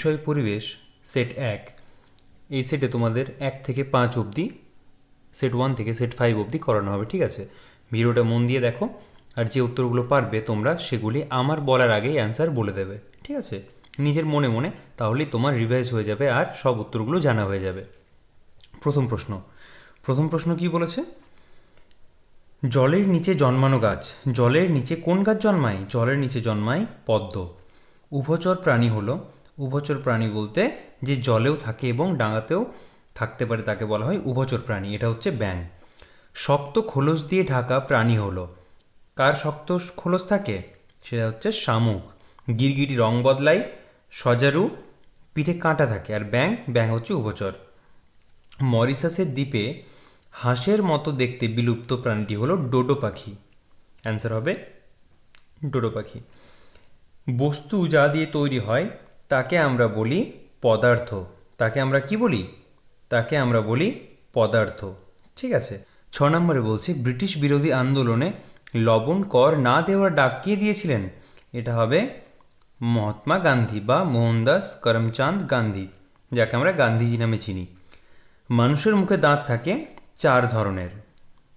বিষয় পরিবেশ সেট এক। এই সেটে তোমাদের এক থেকে পাঁচ অবধি সেট ওয়ান থেকে সেট ফাইভ অবধি করানো হবে, ঠিক আছে? ভিডিওটা মন দিয়ে দেখো, আর যে উত্তরগুলো পারবে তোমরা সেগুলি আমার বলার আগেই অ্যান্সার বলে দেবে, ঠিক আছে? নিজের মনে মনে তাহলেই তোমার রিভাইজ হয়ে যাবে আর সব উত্তরগুলো জানা হয়ে যাবে। প্রথম প্রশ্ন প্রথম প্রশ্ন কি বলেছে? জলের নিচে জন্মানো গাছ, জলের নিচে কোন গাছ জন্মায়? জলের নিচে জন্মায় পদ্ম। উভচর প্রাণী হলো উভচর প্রাণী বলতে যে জলেও থাকে এবং ডাঙাতেও থাকতে পারে তাকে বলা হয় উভচর প্রাণী। এটা হচ্ছে ব্যাং শক্ত খোলস দিয়ে ঢাকা প্রাণী হলো। কার শক্ত খোলস থাকে? সেটা হচ্ছে শামুক। গিরগিটি রং বদলায়, সজারু পিঠে কাঁটা থাকে আর ব্যাং ব্যাং হচ্ছে উভচর। মরিসাসের দ্বীপে হাঁসের মতো দেখতে বিলুপ্ত প্রাণীটি হলো ডোডো পাখি। অ্যান্সার হবে ডোডো পাখি। বস্তু যা দিয়ে তৈরি হয় তাকে আমরা বলি পদার্থ। তাকে আমরা কি বলি? তাকে আমরা বলি পদার্থ। ঠিক আছে? ছ নম্বরে বলছি, ব্রিটিশ বিরোধী আন্দোলনে লবণ, কর না দেওয়ার ডাক কে দিয়েছিলেন? এটা হবে মহাত্মা গান্ধী বা মোহনদাস করমচাঁদ গান্ধী, যাকে আমরা গান্ধীজি নামে চিনি। মানুষের মুখে দাঁত থাকে চার ধরনের।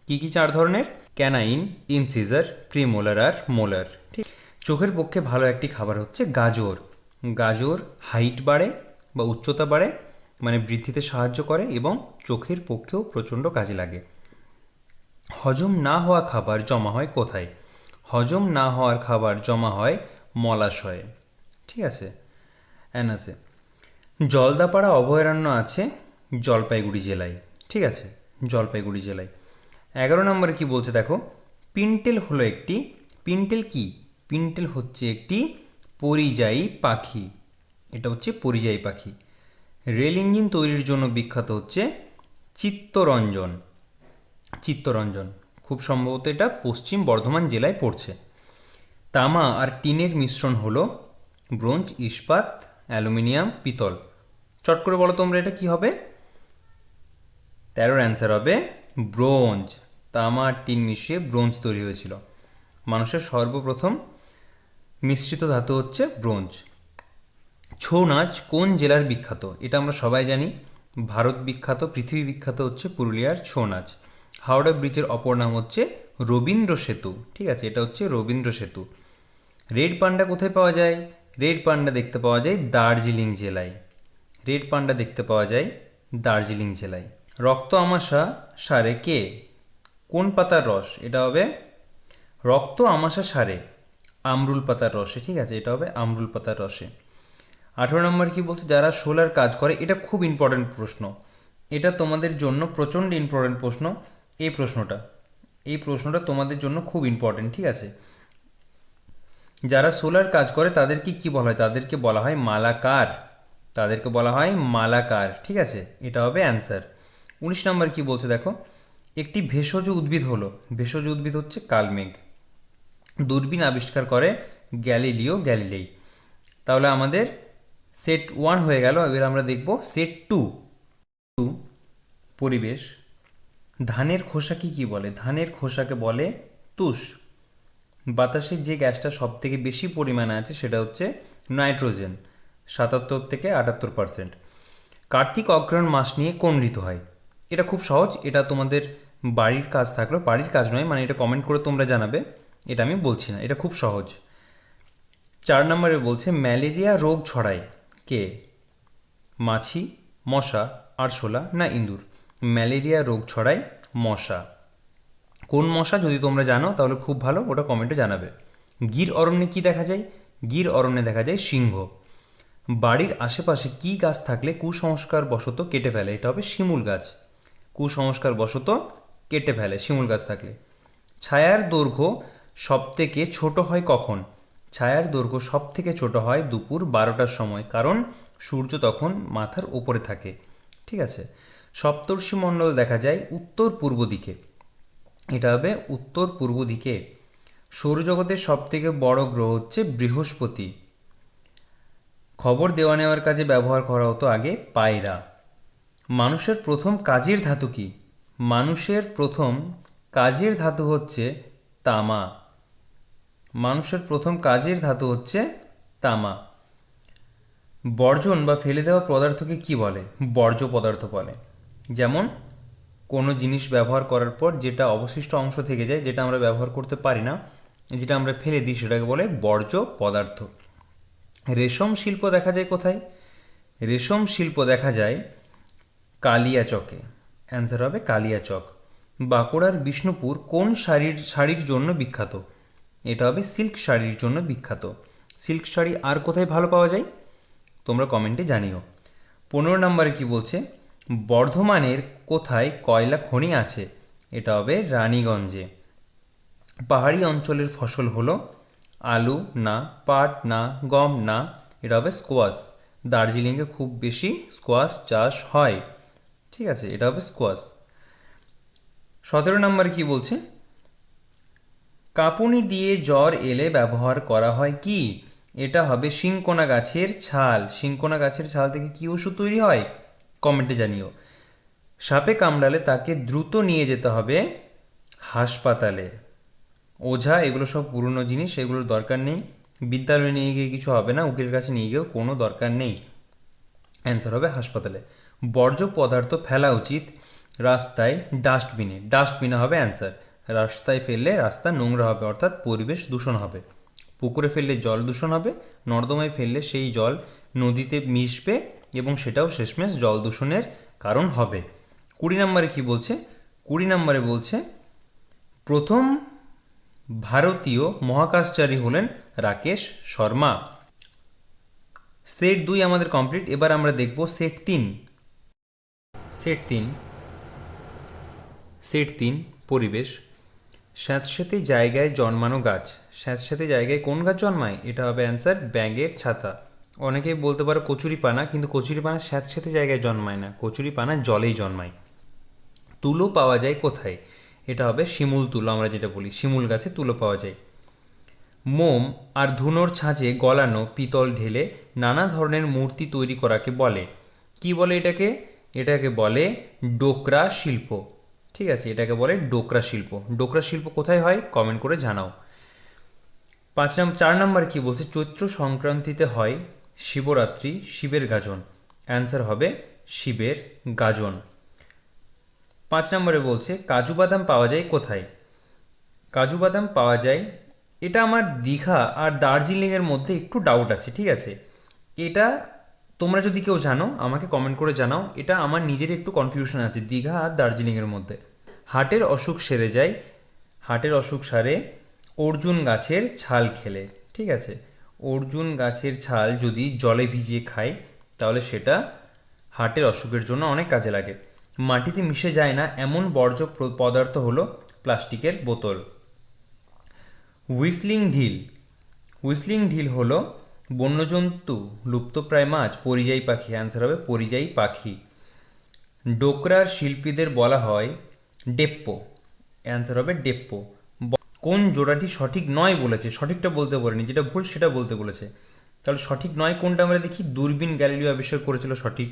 কি কি চার ধরনের? ক্যানাইন, ইনসিজার, প্রিমোলার আর মোলার। ঠিক, চোখের পক্ষে ভালো একটি খাবার হচ্ছে গাজর। গাজর হাইট বাড়ে বা উচ্চতা বাড়ে মানে বৃদ্ধিতে সাহায্য করে এবং চোখের পক্ষেও প্রচণ্ড কাজে লাগে। হজম না হওয়া খাবার জমা হয় কোথায়? হজম না হওয়ার খাবার জমা হয় মলাশয়ে। ঠিক আছে? অ্যানাসে জলদাপাড়া অভয়ারণ্য আছে জলপাইগুড়ি জেলায়। ঠিক আছে? জলপাইগুড়ি জেলায়। এগারো নম্বরে কি বলছে দেখো? পিন্টেল হলো একটি, পিন্টেল কি? পিন্টেল হচ্ছে একটি পরিযায়ী পাখি। এটা হচ্ছে পরিযায়ী পাখি। রেল ইঞ্জিন তৈরির জন্য বিখ্যাত হচ্ছে চিত্তরঞ্জন। চিত্তরঞ্জন। খুব সম্ভবত এটা পশ্চিম বর্ধমান জেলায় পড়ছে। তামা আর টিনের মিশ্রণ হলো ব্রোঞ্জ, ইস্পাত, অ্যালুমিনিয়াম, পিতল। চট করে বলো তোমরা এটা কি হবে? তেরোর অ্যান্সার হবে ব্রোঞ্জ। তামা আর টিন মিশিয়ে ব্রোঞ্জ তৈরি হয়েছিল। মানুষের সর্বপ্রথম মিশ্রিত ধাতু হচ্ছে ব্রোঞ্জ। ছৌ নাচ কোন জেলার বিখ্যাত? এটা আমরা সবাই জানি। ভারত বিখ্যাত, পৃথিবী বিখ্যাত হচ্ছে পুরুলিয়ার ছৌ নাচ। হাওড়া ব্রিজের অপর নাম হচ্ছে রবীন্দ্র সেতু। ঠিক আছে, এটা হচ্ছে রবীন্দ্র সেতু। রেড পান্ডা কোথায় পাওয়া যায়? রেড পান্ডা দেখতে পাওয়া যায় দার্জিলিং জেলায়। রেড পান্ডা দেখতে পাওয়া যায় দার্জিলিং জেলায়। রক্ত আমাশা সারে কে? কোন পাতার রস? এটা হবে রক্ত আমাশা সারে। আমরুল পাতার রসে, ঠিক আছে? এটা হবে আমরুল পাতার রসে। আঠেরো নম্বর কি বলছে? যারা সোলার কাজ করে, এটা খুব ইম্পর্টেন্ট প্রশ্ন। এটা তোমাদের জন্য প্রচণ্ড ইম্পর্টেন্ট প্রশ্ন, এই প্রশ্নটা। এই প্রশ্নটা তোমাদের জন্য খুব ইম্পর্টেন্ট ঠিক আছে? যারা সোলার কাজ করে, তাদেরকে কি বলা হয়? তাদেরকে বলা হয় মালাকার। তাদেরকে বলা হয় মালাকার, ঠিক আছে? এটা হবে অ্যান্সার উনিশ নম্বর কি বলছে দেখো? একটি ভেষজ উদ্ভিদ হলো। ভেষজ উদ্ভিদ হচ্ছে কালমেঘ। দূরবীন আবিষ্কার করে গ্যালিলিও গ্যালিলেই। তাহলে আমাদের সেট ওয়ান হয়ে গেল, এবার আমরা দেখব সেট টু টু পরিবেশ। ধানের খোসাকে কি বলে? ধানের খোসাকে বলে তুষ। বাতাসের যে গ্যাসটা সব থেকে বেশি পরিমাণে আছে সেটা হচ্ছে নাইট্রোজেন, সাতাত্তর থেকে আটাত্তর পার্সেন্ট। কার্তিক অগ্রহণ মাস নিয়ে কোন ঋতু হয়। এটা খুব সহজ, এটা তোমাদের বাড়ির কাজ থাকলেও, বাড়ির কাজ নয় মানে এটা কমেন্ট করে তোমরা জানাবে। এটা আমি বলছি না, এটা খুব সহজ। চার নম্বরে বলছে, ম্যালেরিয়া রোগ ছড়ায়। কে? মাছি, মশা, আরশোলা না ইঁদুর? ম্যালেরিয়া রোগ ছড়ায় মশা। কোন মশা, যদি তোমরা জানো, তাহলে খুব ভালো, ওটা কমেন্টে জানাবে। গির অরণ্যে কি দেখা যায়? গির অরণ্যে দেখা যায় সিংহ। বাড়ির আশেপাশে কি গাছ থাকলে কুসংস্কার বশত কেটে ফেলে? এটা হবে শিমুল গাছ। কুসংস্কার বশত কেটে ফেলে শিমুল গাছ থাকলে। ছায়ার দৈর্ঘ্য সব থেকে ছোট হয় কখন? ছায়ার দৈর্ঘ্য সব থেকে ছোট হয় দুপুর বারোটার সময়, কারণ সূর্য তখন মাথার ওপরে থাকে। ঠিক আছে? সপ্তর্ষি মণ্ডল দেখা যায় উত্তর পূর্ব দিকে। এটা হবে উত্তর পূর্ব দিকে। সৌরজগতের সব থেকে বড় গ্রহ হচ্ছে বৃহস্পতি। খবর দেওয়া নেওয়ার কাজে ব্যবহার করা হতো আগে পায়রা। মানুষের প্রথম কাজের ধাতু কি? মানুষের প্রথম কাজের ধাতু হচ্ছে তামা। মানুষের প্রথম কাজের ধাতু হচ্ছে তামা। বর্জন বা ফেলে দেওয়া পদার্থকে কি বলে? বর্জ্য পদার্থ বলে। যেমন, কোনো জিনিস ব্যবহার করার পর যেটা অবশিষ্ট অংশ থেকে যায়, যেটা আমরা ব্যবহার করতে পারি না, যেটা আমরা ফেলে দিই, সেটাকে বলে বর্জ্য পদার্থ। রেশম শিল্প দেখা যায় কোথায়? রেশম শিল্প দেখা যায় কালিয়াচকে। অ্যান্সার হবে কালিয়াচক। বাঁকুড়ার বিষ্ণুপুর কোন শাড়ির শাড়ির জন্য বিখ্যাত? এটা হবে সিল্ক শাড়ির জন্য বিখ্যাত। সিল্ক শাড়ি আর কোথায় ভালো পাওয়া যায়? তোমরা কমেন্টে জানিও। পনেরো নম্বরে কি বলছে? বর্ধমানের কোথায় কয়লা খনি আছে? এটা হবে রানীগঞ্জে। পাহাড়ি অঞ্চলের ফসল হলো আলু, না, পাট, না, গম, না, এটা হবে স্কোয়াশ। দার্জিলিংয়ে খুব বেশি স্কোয়াশ চাষ হয়। ঠিক আছে, এটা হবে স্কোয়াশ। সতেরো নম্বরে কি বলছে? কাপুনি দিয়ে জ্বর এলে ব্যবহার করা হয় কি? এটা হবে শিংকোনা গাছের ছাল। শিংকোনা গাছের ছাল থেকে কি ওষুধ তৈরি হয়? কমেন্টে জানিও। সাপে কামড়ালে তাকে দ্রুত নিয়ে যেতে হবে হাসপাতালে। ওঝা, এগুলো সব পুরনো জিনিস, এগুলোর দরকার নেই। বিদ্যালয়ে নিয়ে গিয়ে কিছু হবে না, উকিলের কাছে নিয়ে গিয়েও কোনো দরকার নেই। অ্যান্সার হবে হাসপাতালে। বর্জ্য পদার্থ ফেলা উচিত রাস্তায় ডাস্টবিনে। ডাস্টবিনে হবে অ্যান্সার। রাস্তায় ফেললে রাস্তা নোংরা হবে, অর্থাৎ পরিবেশ দূষণ হবে। পুকুরে ফেললে জল দূষণ হবে, নর্দমায় ফেললে সেই জল নদীতে মিশবে এবং সেটাও শেষমেশ জল দূষণের কারণ হবে। কুড়ি নম্বরে কি বলছে? কুড়ি নম্বরে বলছে, প্রথম ভারতীয় মহাকাশচারী হলেন রাকেশ শর্মা। সেট দুই আমাদের কমপ্লিট, এবার আমরা দেখব সেট তিন। সেট তিন সেট তিন, পরিবেশ। স্যাঁতস্যাঁতে জায়গায় জন্মানো গাছ। স্যাঁতস্যাঁতে জায়গায় কোন গাছ জন্মায়? এটা হবে অ্যান্সার, ব্যাঙের ছাতা। অনেকেই বলতে পারো কচুরি পানা কিন্তু কচুরি পানা স্যাঁতস্যাঁতে জায়গায় জন্মায় না। কচুরি পানা জলেই জন্মায়। তুলো পাওয়া যায় কোথায়? এটা হবে শিমুল তুলো, আমরা যেটা বলি। শিমুল গাছে তুলো পাওয়া যায়। মোম আর ধুনোর ছাঁচে গলানো পিতল ঢেলে নানা ধরনের মূর্তি তৈরি করাকে বলে। কি বলে এটাকে? এটাকে বলে ডোকরা শিল্প। ঠিক আছে, এটাকে বলে ডোকরা শিল্প। ডোকরা শিল্প কোথায় হয়? কমেন্ট করে জানাও। পাঁচ নম্বর চার নম্বর কি বলছে? চৈত্র সংক্রান্তিতে হয় শিবরাত্রি, শিবের গাজন। অ্যান্সার হবে শিবের গাজন। পাঁচ নম্বরে বলছে, কাজু বাদাম পাওয়া যায় কোথায়? কাজু বাদাম পাওয়া যায়, এটা আমার দীঘা আর দার্জিলিংয়ের মধ্যে একটু ডাউট আছে, ঠিক আছে। এটা তোমরা যদি কেউ জানো, আমাকে কমেন্ট করে জানাও। এটা আমার নিজের একটু কনফিউশন আছে, দীঘা আর দার্জিলিংয়ের মধ্যে। হার্টের অসুখ সেরে যায় হার্টের অসুখ সারে অর্জুন গাছের ছাল খেলে, ঠিক আছে? অর্জুন গাছের ছাল যদি জলে ভিজিয়ে খায়, তাহলে সেটা হার্টের অসুখের জন্য অনেক কাজে লাগে। মাটিতে মিশে যায় না, এমন বর্জ্য পদার্থ হলো প্লাস্টিকের বোতল। হুইসলিং ঢিল। হুইসলিং ঢিল হলো বন্যজন্তু লুপ্তপ্রায় মাছ, পরিযায়ী পাখি অ্যান্সার হবে পরিযায়ী পাখি। ডোকরার শিল্পীদের বলা হয় ডেপ্পো অ্যান্সার হবে ডেপ্পো। কোন জোড়াটি সঠিক নয় বলেছে, সঠিকটা বলতে পারেনি, যেটা ভুল সেটা বলতে বলেছে। তাহলে সঠিক নয় কোনটা আমরা দেখি? দূরবীন গ্যালিলিও আবিষ্কার করেছিল সঠিক।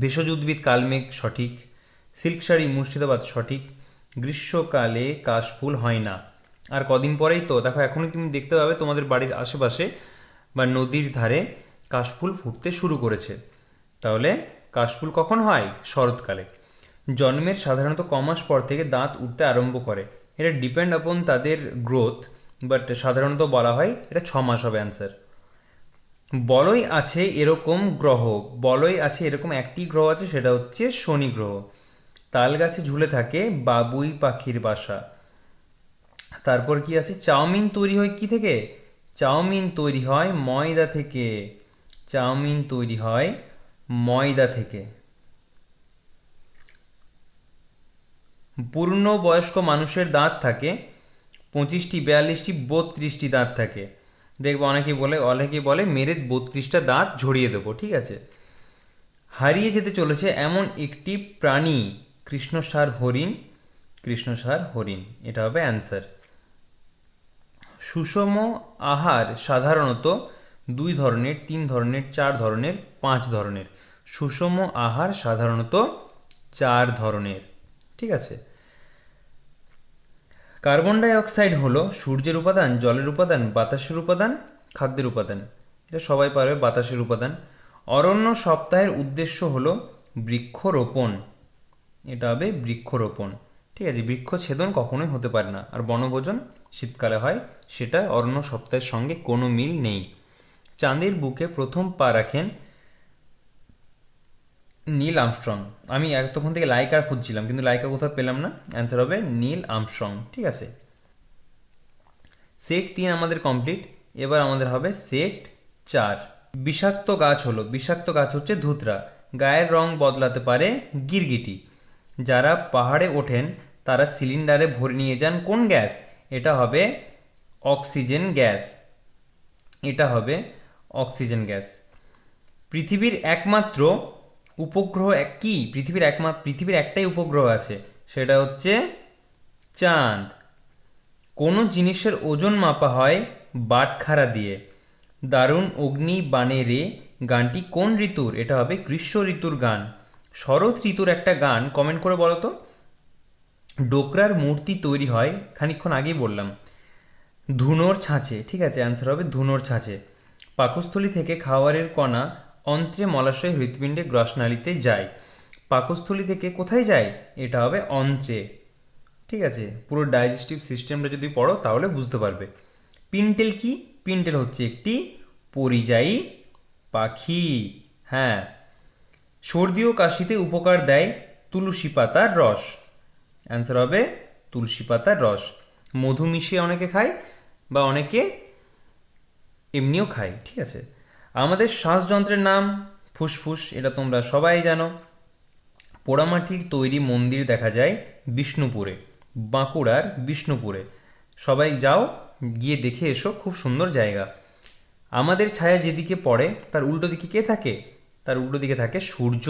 ভেষজ উদ্ভিদ কালমেঘ সঠিক। সিল্ক শাড়ি মুর্শিদাবাদ সঠিক। গ্রীষ্মকালে কাশফুল হয় না। আর কদিন পরেই তো, দেখো এখনই তুমি দেখতে পাবে তোমাদের বাড়ির আশেপাশে বা নদীর ধারে কাশফুল ফুটতে শুরু করেছে। তাহলে কাশফুল কখন হয়? শরৎকালে। জন্মের সাধারণত কমাস পর থেকে দাঁত উঠতে আরম্ভ করে। এটা ডিপেন্ড আপন তাদের গ্রোথ বাট সাধারণত বলা হয় এটা ছ মাস হবে অ্যান্সার বলয় আছে এরকম গ্রহ বলয় আছে এরকম একটি গ্রহ আছে, সেটা হচ্ছে শনি গ্রহ। তাল গাছে ঝুলে থাকে বাবুই পাখির বাসা। তারপর কি আছে? চাউমিন তৈরি হয় কি থেকে? চাউমিন তৈরি হয় ময়দা থেকে। চাউমিন তৈরি হয় ময়দা থেকে। পূর্ণ বয়স্ক মানুষের দাঁত থাকে, পঁচিশটি, বিয়াল্লিশটি, বত্রিশটি দাঁত থাকে। দেখব অনেকে বলে, অনেকেই বলে, মেরে বত্রিশটা দাঁত ঝরিয়ে দেবো, ঠিক আছে? হারিয়ে যেতে চলেছে এমন একটি প্রাণী, কৃষ্ণসার হরিণ কৃষ্ণসার হরিণ, এটা হবে অ্যান্সার। সুষম আহার সাধারণত দুই ধরনের, তিন ধরনের, চার ধরনের, পাঁচ ধরনের। সুষম আহার সাধারণত চার ধরনের। ঠিক আছে? কার্বন ডাই অক্সাইড হলো সূর্যের উপাদান, জলের উপাদান, বাতাসের উপাদান, খাদ্যের উপাদান। এটা সবাই পারবে, বাতাসের উপাদান। অরণ্য সপ্তাহের উদ্দেশ্য হলো বৃক্ষরোপণ। এটা হবে বৃক্ষরোপণ। ঠিক আছে? বৃক্ষছেদন কখনোই হতে পারে না। আর বনভোজন? শীতকালে হয়, সেটা অরণ্য সপ্তাহের সঙ্গে কোনো মিল নেই। চাঁদের বুকে প্রথম পা রাখেন নীল আমস্ট্রং আমি এতক্ষণ থেকে লাইকা খুঁজছিলাম, কিন্তু লাইকা কোথাও পেলাম না। অ্যান্সার হবে নীল আমস্ট্রং ঠিক আছে। সেট তিন আমাদের কমপ্লিট, এবার আমাদের হবে সেট চার। বিষাক্ত গাছ হলো, বিষাক্ত গাছ হচ্ছে ধুতরা। গায়ের রং বদলাতে পারে গিরগিটি। যারা পাহাড়ে ওঠেন, তারা সিলিন্ডারে ভরে নিয়ে যান কোন গ্যাস? এটা হবে অক্সিজেন গ্যাস। এটা হবে অক্সিজেন গ্যাস। পৃথিবীর একমাত্র উপগ্রহ কি? পৃথিবীর একমাত্র পৃথিবীর একটাই উপগ্রহ আছে, সেটা হচ্ছে চাঁদ। কোনো জিনিসের ওজন মাপা হয় বাটখারা দিয়ে। দারুণ অগ্নি বানে রে, গানটি কোন ঋতুর? এটা হবে গ্রীষ্ম ঋতুর গান। শরৎ ঋতুর একটা গান কমেন্ট করে বলো তো। ডোকরার মূর্তি তৈরি হয়, খানিকক্ষণ আগেই বললাম, ধুনোর ছাঁচে, ঠিক আছে অ্যান্সার হবে ধুনোর ছাঁচে। পাকস্থলী থেকে খাওয়ারের কণা অন্ত্রে মলাশয় হৃৎপিণ্ডে গ্রসনালীতে যায়। পাকস্থলী থেকে কোথায় যায়? এটা হবে অন্ত্রে। ঠিক আছে, পুরো ডাইজেস্টিভ সিস্টেমটা যদি পড়ো, তাহলে বুঝতে পারবে। পিন্টেল কি? পিন্টেল হচ্ছে একটি পরিযায়ী পাখি। হ্যাঁ সর্দি ও কাশিতে উপকার দেয় তুলসী পাতার রস। অ্যান্সার হবে তুলসী পাতার রস। মধু মিশিয়ে অনেকে খায় বা অনেকে এমনিও খায়, ঠিক আছে? আমাদের শ্বাসযন্ত্রের নাম ফুসফুস, এটা তোমরা সবাই জানো। পোড়ামাটির তৈরি মন্দির দেখা যায় বিষ্ণুপুরে, বাঁকুড়ার বিষ্ণুপুরে। সবাই যাও, গিয়ে দেখে এসো, খুব সুন্দর জায়গা। আমাদের ছায়া যেদিকে পড়ে, তার উল্টো দিকে কে থাকে? তার উল্টো দিকে থাকে সূর্য।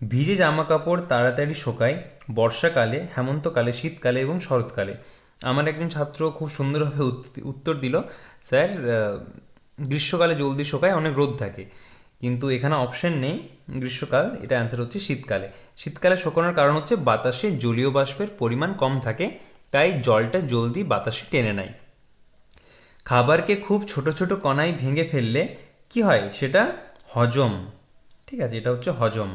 ভিজে জামা কাপড় তাড়াতাড়ি শোকায়। বর্ষাকালে, হেমন্তকালে, শীতকালে এবং শরৎকালে। আমার একজন ছাত্র খুব সুন্দরভাবে উত্তর দিল, স্যার গ্রীষ্মকালে জলদি শোকায় অনেক রোদ থাকে। কিন্তু এখানে অপশন নেই, গ্রীষ্মকাল, এটা অ্যান্সার হচ্ছে শীতকালে। শীতকালে শোকানোর কারণ হচ্ছে বাতাসে জলীয় বাষ্পের পরিমাণ কম থাকে, তাই জলটা জলদি বাতাসে টেনে নেয়। খাবারকে খুব ছোট ছোট কণায় ভেঙে ফেললে কি হয়? সেটা হজম। ঠিক আছে, এটা হচ্ছে হজম।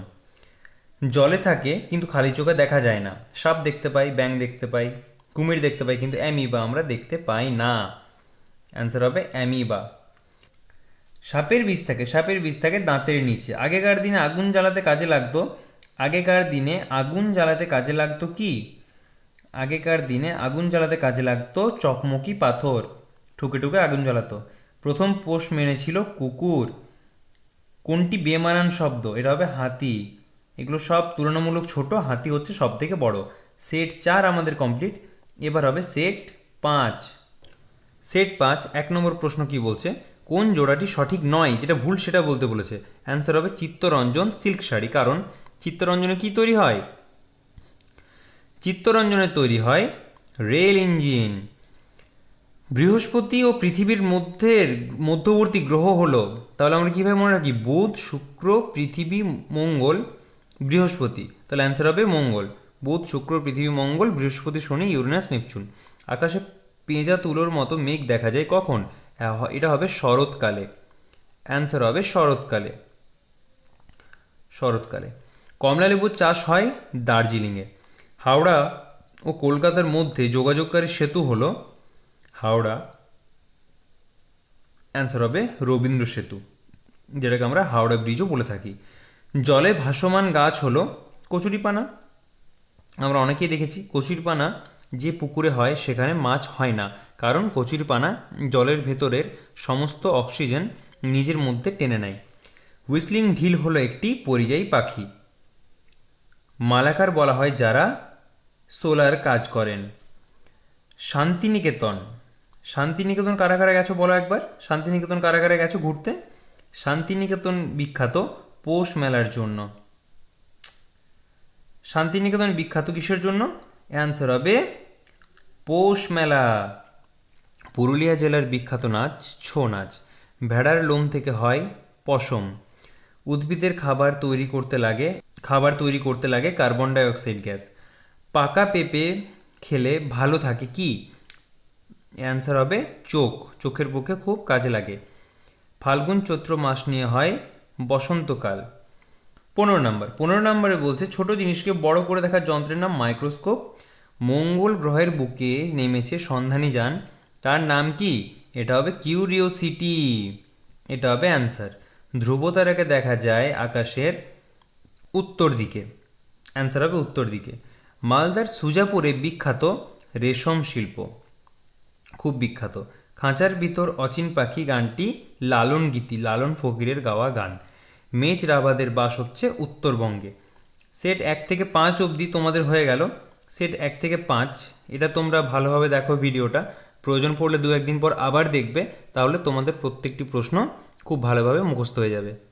জলে থাকে, কিন্তু খালি চোখে দেখা যায় না। সাপ দেখতে পাই ব্যাং দেখতে পাই, কুমির দেখতে পাই, কিন্তু অ্যামিবা আমরা দেখতে পাই না। অ্যান্সার হবে অ্যামিবা। সাপের বিষ থাকে, সাপের বিষ থাকে দাঁতের নিচে। আগেকার দিনে আগুন জ্বালাতে কাজে লাগতো। আগেকার দিনে আগুন জ্বালাতে কাজে লাগতো কি? আগেকার দিনে আগুন জ্বালাতে কাজে লাগতো চকমকি পাথর। ঠুকে ঠুকে আগুন জ্বালাতো। প্রথম পোষ মেনেছিল কুকুর। কোনটি বেমানান শব্দ? এটা হবে হাতি। এগুলো সব তুলনামূলক ছোট, হাতি হচ্ছে সব থেকে বড়। সেট চার আমাদের কমপ্লিট। এবার হবে সেট পাঁচ। সেট পাঁচ, এক নম্বর প্রশ্ন কি বলছে? কোন জোড়াটি সঠিক নয়? যেটা ভুল সেটা বলতে বলেছে। অ্যান্সার হবে চিত্তরঞ্জন সিল্ক শাড়ি। কারণ চিত্তরঞ্জনে কি তৈরি হয়? চিত্তরঞ্জনে তৈরি হয় রেল ইঞ্জিন। বৃহস্পতি ও পৃথিবীর মধ্যের মধ্যবর্তী গ্রহ হলো। তাহলে আমরা কীভাবে মনে রাখি? বুধ, শুক্র, পৃথিবী, মঙ্গল বৃহস্পতি, তাহলে অ্যান্সার হবে মঙ্গল। বুধ, শুক্র, পৃথিবী, মঙ্গল, বৃহস্পতি, শনি, ইউরেনাস, নেপচুন। আকাশে পেঁজা, তুলোর মতো মেঘ দেখা যায় কখন? এটা হবে শরৎকালে। অ্যান্সার হবে শরৎকালে। শরৎকালে। কমলালেবুর চাষ হয় দার্জিলিংয়ে। হাওড়া ও কলকাতার মধ্যে যোগাযোগকারী সেতু হলো হাওড়া। অ্যান্সার হবে রবীন্দ্র সেতু, যেটাকে আমরা হাওড়া ব্রিজও বলে থাকি। জলে ভাসমান গাছ হলো কচুরিপানা। আমরা অনেকেই দেখেছি কচুরিপানা যে পুকুরে হয় সেখানে মাছ হয় না, কারণ কচুরিপানা জলের ভেতরের সমস্ত অক্সিজেন নিজের মধ্যে টেনে নেয়। হুইসলিং ঢিল হলো একটি পরিযায়ী পাখি। মালাকার বলা হয় যারা সোলার কাজ করেন। শান্তিনিকেতন। শান্তিনিকেতন কারা কারা গেছো বলো একবার? শান্তিনিকেতন কারা কারা গেছো ঘুরতে? শান্তিনিকেতন বিখ্যাত পৌষ মেলার জন্য। শান্তিনিকেতন বিখ্যাত কিসের জন্য? অ্যান্সার হবে, পৌষ মেলা। পুরুলিয়া জেলার বিখ্যাত নাচ, ছৌ নাচ। ভেড়ার লোম থেকে হয় পশম। উদ্ভিদের খাবার তৈরি করতে লাগে, খাবার তৈরি করতে লাগে কার্বন ডাই অক্সাইড গ্যাস। পাকা পেঁপে খেলে ভালো থাকে কি? অ্যান্সার হবে, চোখ। চোখের পক্ষে খুব কাজে লাগে। ফাল্গুন চৈত্র মাস নিয়ে হয় বসন্তকাল। পনেরো নম্বর। পনেরো নম্বরে বলছে, ছোট জিনিসকে বড় করে দেখার যন্ত্রের নাম মাইক্রোস্কোপ। মঙ্গল গ্রহের বুকে নেমেছে সন্ধানী যান। তার নাম কি? এটা হবে কিউরিওসিটি। এটা হবে অ্যান্সার। ধ্রুব তারাকে দেখা যায় আকাশের উত্তর দিকে। অ্যান্সার হবে উত্তর দিকে। মালদার সুজাপুরে বিখ্যাত রেশম শিল্প। খুব বিখ্যাত। খাঁচার ভিতর অচিন পাখি গানটি লালন গীতি, লালন ফকিরের গাওয়া গান। মেচ রাবাদের বাস হচ্ছে উত্তরবঙ্গে। সেট এক থেকে পাঁচ অবধি তোমাদের হয়ে গেল। সেট এক থেকে পাঁচ, এটা তোমরা ভালোভাবে দেখো ভিডিওটা। প্রয়োজন পড়লে দু একদিন পর আবার দেখবে, তাহলে তোমাদের প্রত্যেকটি প্রশ্ন খুব ভালোভাবে মুখস্থ হয়ে যাবে।